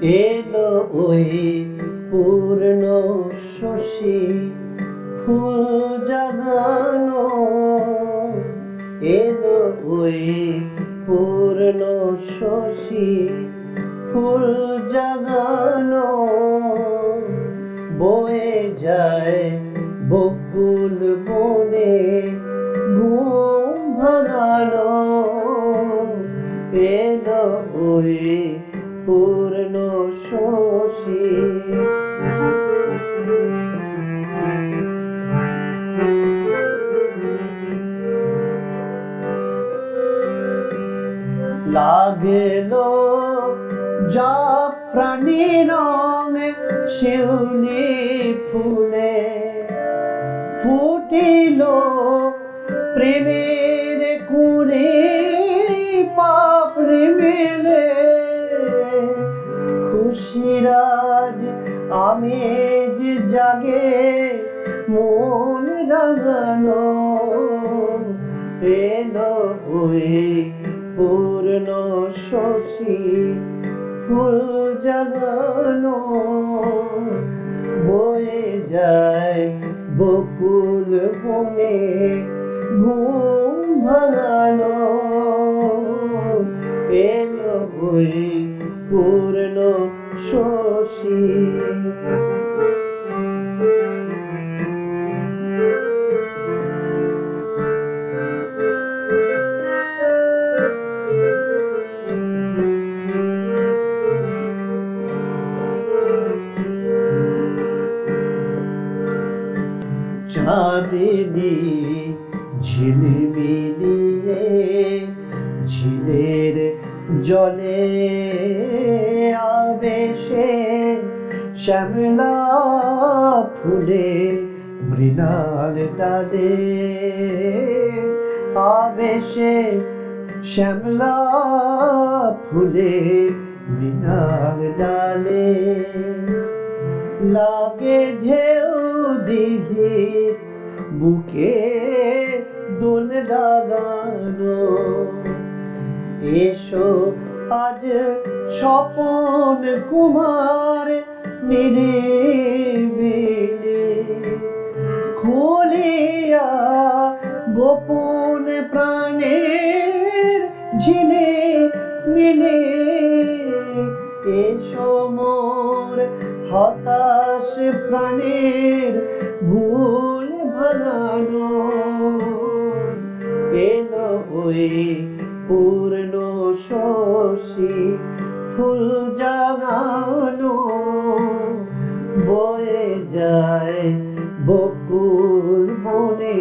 এলো ওই পূর্ণ শশী ফুল জাগানো। এলো ওই পূর্ণ শশী ফুল জাগানো। বয়ে যায় বকুল বনে ঘুম ভাঙানো। এলো ওই পূর্ণ লাগল, যা প্রাণী রঙ শিউলি ফুলে। ফুটিল প্রেমের কুড়ে পাপড়ি মেলে। খুশিরাজ আমেজ জাগে, মন রাঙানো ফুল জাগানো বয়ে যায় বকুল বনে ঘুম ভাঙানো। চাঁদিনী ঝিলমিলিয়ে, ঝিলের জলে আবেশে শ্যামলা ফুলে মৃণাল ডালে আবেশে শ্যামলা ফুলে মৃণাল ডালে লাগে ঢেউ দিঘি বুকে দোল লাগানো এসো, আজ স্বপন কুমার মেরে খুলিয়া গোপন প্রাণের ঝিলে মিলে। এসো মোর হতাশ প্রাণের ওই পূর্ণ শশী ফুল জাগানো। বয়ে যায় বকুল বনে